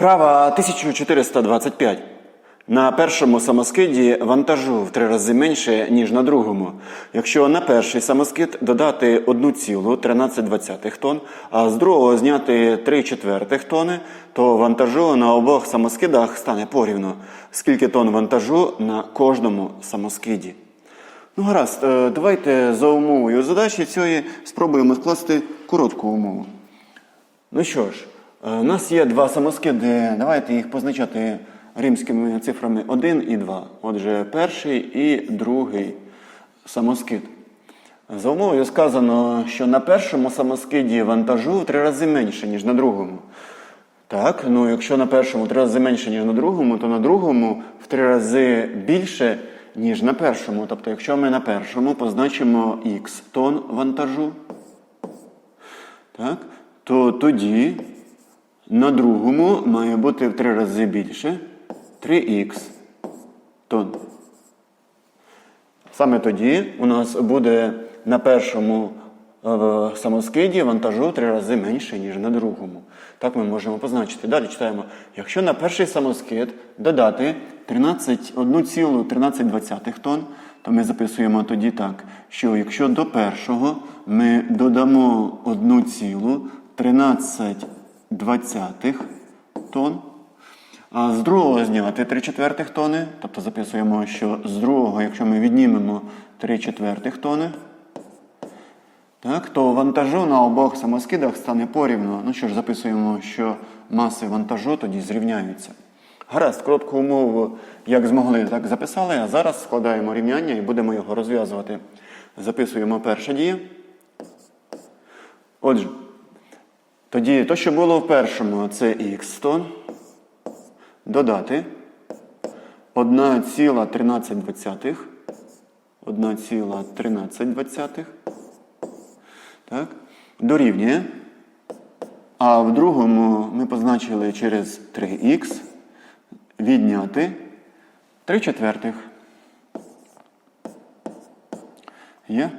Вправа 1425. На першому самоскиді вантажу в три рази менше, ніж на другому. Якщо на перший самоскид додати 1,13 тонн, а з другого зняти 3 четвертих тонни, то вантажу на обох самоскидах стане порівну. Скільки тонн вантажу на кожному самоскиді? Ну, гаразд, е, давайте за умовою задачі цієї спробуємо скласти коротку умову. Ну що ж, у нас є два самоскиди. Давайте їх позначати римськими цифрами 1 і 2. Отже, перший і другий самоскид. За умовою сказано, що на першому самоскиді вантажу в три рази менше, ніж на другому. Так, ну якщо на першому три рази менше, ніж на другому, то на другому в три рази більше, ніж на першому. Тобто, якщо ми на першому позначимо х тонн вантажу, так, то тоді на другому має бути в три рази більше 3х тонн. Саме тоді у нас буде на першому е, самоскиді вантажу в три рази менше, ніж на другому. Так ми можемо позначити. Далі читаємо. Якщо на перший самоскид додати 13 1,13 тонн, то ми записуємо тоді так, що якщо до першого ми додамо 1,13 тонн, а з другого зняти 3 четвертих тони, тобто записуємо, що з другого, якщо ми віднімемо 3 четвертих тони, так, то вантажу на обох самоскидах стане порівну. Ну що ж, записуємо, що маси вантажу тоді зрівняються. Гаразд, коротку умову, як змогли, так записали, а зараз складаємо рівняння і будемо його розв'язувати. Записуємо перша дія. Отже, тоді то, що було в першому, це х тонн додати. 1,13 1,13 так, дорівнює. А в другому ми позначили через 3х відняти. 3 четвертих. Є?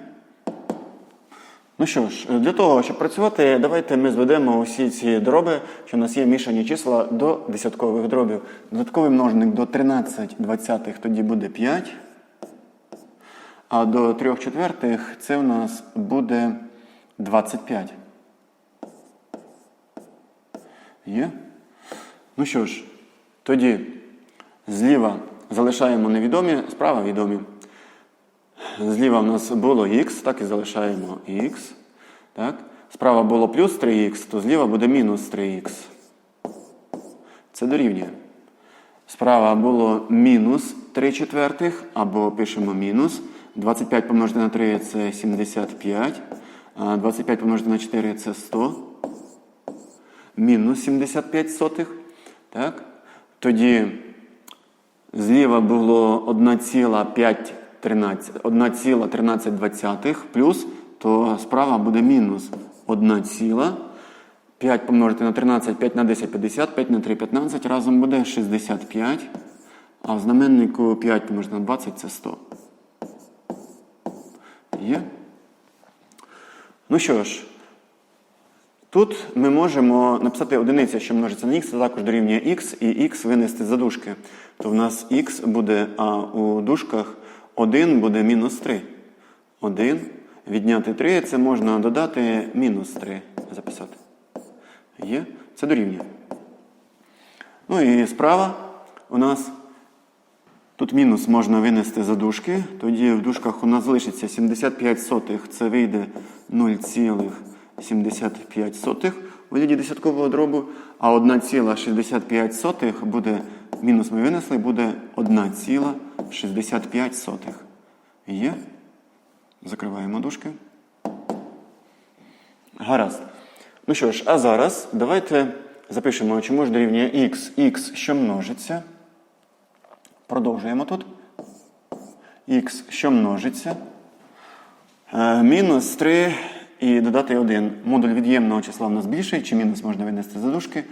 Ну що ж, для того, щоб працювати, давайте ми зведемо усі ці дроби, що у нас є мішані числа до десяткових дробів. Додатковий множник до 13 двадцятих тоді буде 5. А до 3 четвертих це у нас буде 25. Є? Ну що ж, тоді зліва залишаємо невідомі, справа відомі. Зліва в нас було х, так і залишаємо х. Так? Справа було плюс 3х, то зліва буде мінус 3х. Це дорівнює. Справа було мінус 3 четвертих, або пишемо мінус. 25 помножити на 3 це 75. 25 помножити на 4 це 100. Мінус 75 сотих. Так? Тоді зліва було 1,5 1,13 плюс, то справа буде мінус 1, 5 помножити на 13, 5 на 10, 50, 5 на 3, 15, разом буде 65. А в знаменнику 5 помножити на 20 це 100. Є? Ну що ж, тут ми можемо написати одиниця, що множиться на х, це також дорівнює х, і х винести за дужки. То в нас х буде, а у дужках 1 буде мінус 3. 1 відняти 3 це можна додати мінус 3 записати. Є? Це дорівнює. Ну і справа у нас тут мінус можна винести за дужки. Тоді в дужках у нас залишиться 75 сотих, це вийде 0,75 у вигляді десяткового дробу, а 1,65 буде мінус ми винесли, буде 1,65. Є? Закриваємо дужки. Гаразд. Ну що ж, а зараз давайте запишемо, чому ж дорівнює х, х, що множиться. Продовжуємо тут. х, що множиться. Е, мінус 3 і додати 1. Модуль від'ємного числа в нас більший, чи мінус можна винести за дужки,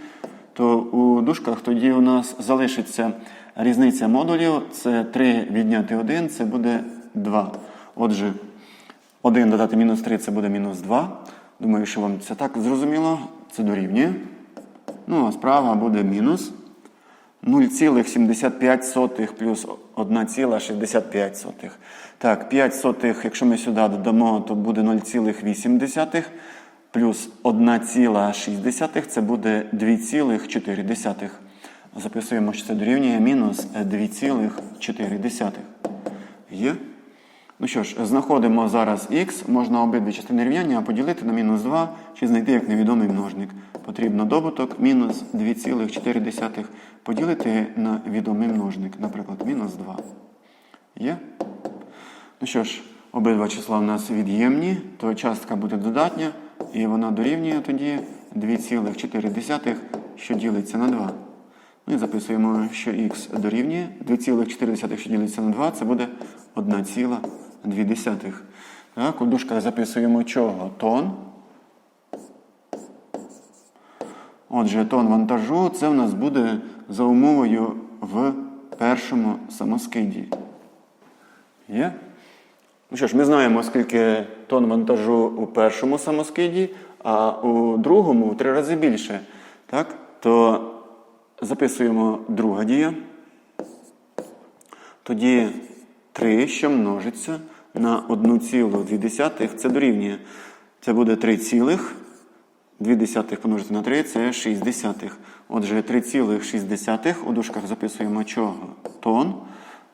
то у дужках тоді у нас залишиться різниця модулів. Це 3 відняти 1, це буде 2. Отже, 1 додати мінус 3 це буде мінус 2. Думаю, що вам це так зрозуміло. Це дорівнює. Ну, а справа буде мінус 0,75 плюс 1,65. Так, 5 сотих, якщо ми сюди додамо, то буде 0,8 плюс 1,6 це буде 2,4. Записуємо, що це дорівнює мінус 2,4. Є? Ну що ж, знаходимо зараз х, можна обидві частини рівняння поділити на мінус 2 чи знайти як невідомий множник. Потрібно добуток мінус 2,4 поділити на відомий множник, наприклад, мінус 2. Є? Ну що ж, обидва числа в нас від'ємні, то частка буде додатня, і вона дорівнює тоді 2,4, що ділиться на 2. Ну і записуємо, що х дорівнює 2,4, що ділиться на 2, це буде 1,2. Так, у дужках записуємо чого? Тон. Отже, тон вантажу це в нас буде за умовою в першому самоскиді. Є? Ну що ж, ми знаємо, скільки тонн вантажу у першому самоскиді, а у другому в три рази більше. Так? То записуємо друга дія. Тоді 3, що множиться на 1,2, це дорівнює. Це буде 3 2 десятих помножити на 3 це 6 десятих. Отже, 3,6 у дужках записуємо чого? Тон.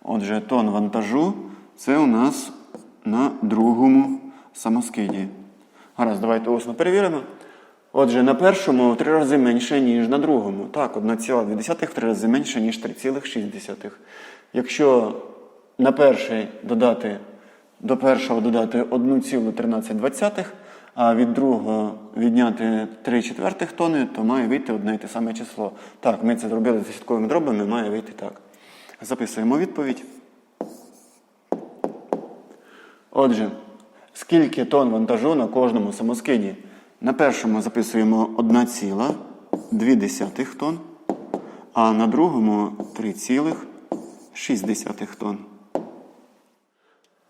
Отже, тон вантажу це у нас на другому самоскиді. Гаразд, давайте усно перевіримо. Отже, на першому в три рази менше, ніж на другому. Так, 1,2 в три рази менше, ніж 3,6. Якщо на перший додати, до першого додати 1,13, а від другого відняти 3 четвертих тони, то має вийти одне і те саме число. Так, ми це зробили з десятковими дробами, має вийти так. Записуємо відповідь. Отже, скільки тонн вантажу на кожному самоскиді? На першому записуємо 1,2 тонн, а на другому 3,6 тонн.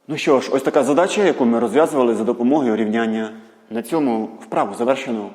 Ну що ж, ось така задача, яку ми розв'язували за допомогою рівняння. На цьому вправу завершено.